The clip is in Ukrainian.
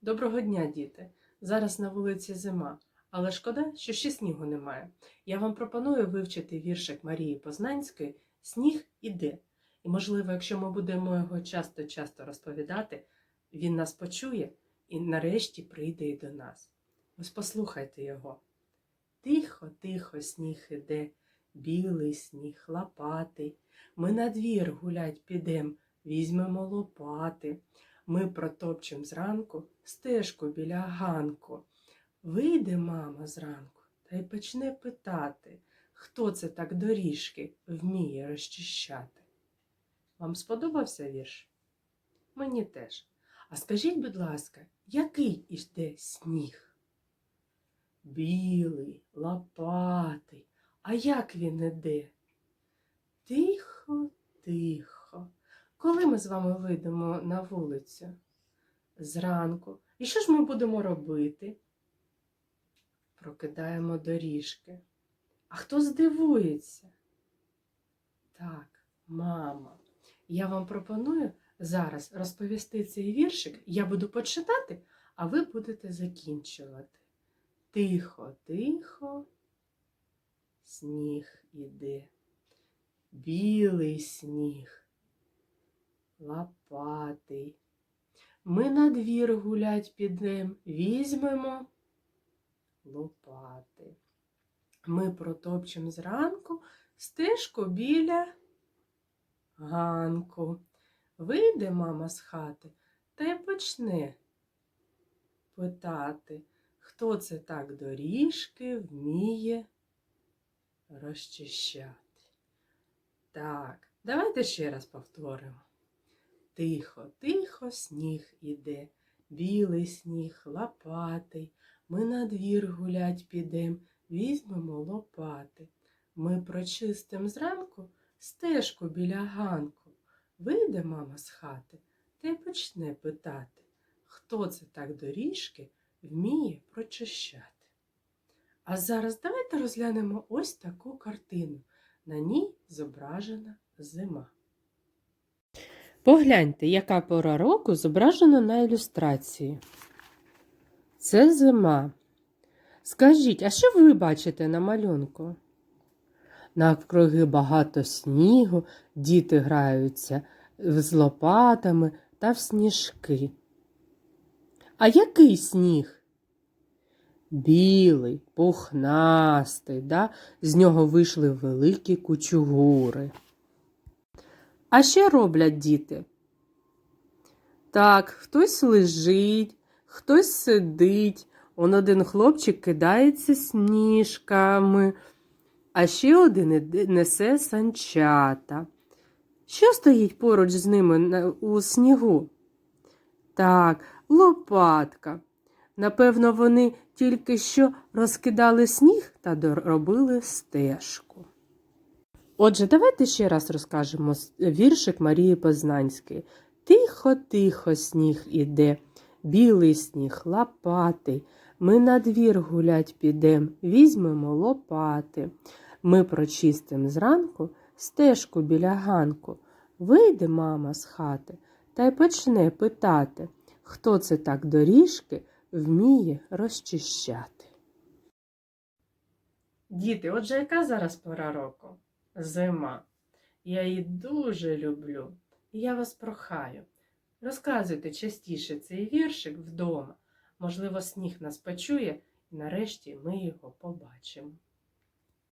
Доброго дня, діти! Зараз на вулиці зима, але шкода, що ще снігу немає. Я вам пропоную вивчити віршик Марії Познанської Сніг іде. І, можливо, якщо ми будемо його часто-часто розповідати, він нас почує і нарешті прийде і до нас. Ось послухайте його. Тихо, тихо, сніг іде, білий сніг, лопатий. Ми на двір гулять підем, візьмемо лопати. Ми протопчем зранку стежку біля ганку. Вийде мама зранку та й почне питати, хто це так доріжки вміє розчищати. Вам сподобався вірш? Мені теж. А скажіть, будь ласка, який іде сніг? Білий, лопатий. А як він іде? Тихо, тихо. Коли ми з вами вийдемо на вулицю? Зранку. І що ж ми будемо робити? Прокидаємо доріжки. А хто здивується? Так, мама. Я вам пропоную зараз розповісти цей віршик. Я буду почитати, а ви будете закінчувати. Тихо, тихо, сніг іде. Білий сніг лопатий. Ми на двір гулять підем, візьмемо лопати. Ми протопчем зранку стежку біля ганку. Вийде мама з хати та й почне питати, хто це так доріжки вміє розчищати. Так, давайте ще раз повторимо. Тихо, тихо, сніг іде, білий сніг, лопатий. Ми на двір гулять підем, візьмемо лопати. Ми прочистим зранку стежку біля ганку. Вийде мама з хати та почне питати, хто це так доріжки вміє прочищати. А зараз давайте розглянемо ось таку картину. На ній зображена зима. Погляньте, яка пора року зображена на ілюстрації. Це зима. Скажіть, а що ви бачите на малюнку? Навкруги багато снігу, діти граються з лопатами та в сніжки. А який сніг? Білий, пухнастий, да? з нього вийшли великі кучугури. А ще роблять діти. Так, хтось лежить, хтось сидить. Он один хлопчик кидається сніжками, а ще один несе санчата. Що стоїть поруч з ними у снігу? Так, лопатка. Напевно, вони тільки що розкидали сніг та доробили стежку. Отже, давайте ще раз розкажемо віршик Марії Познанської. Тихо, тихо, сніг іде, білий сніг, лопатий. Ми на двір гулять підем, візьмемо лопати. Ми прочистим зранку стежку біля ганку. Вийде мама з хати та й почне питати, хто це так доріжки вміє розчищати. Діти, отже, яка зараз пора року? Зима. Я її дуже люблю. І я вас прохаю. Розказуйте частіше цей віршик вдома. Можливо, сніг нас почує, і нарешті ми його побачимо.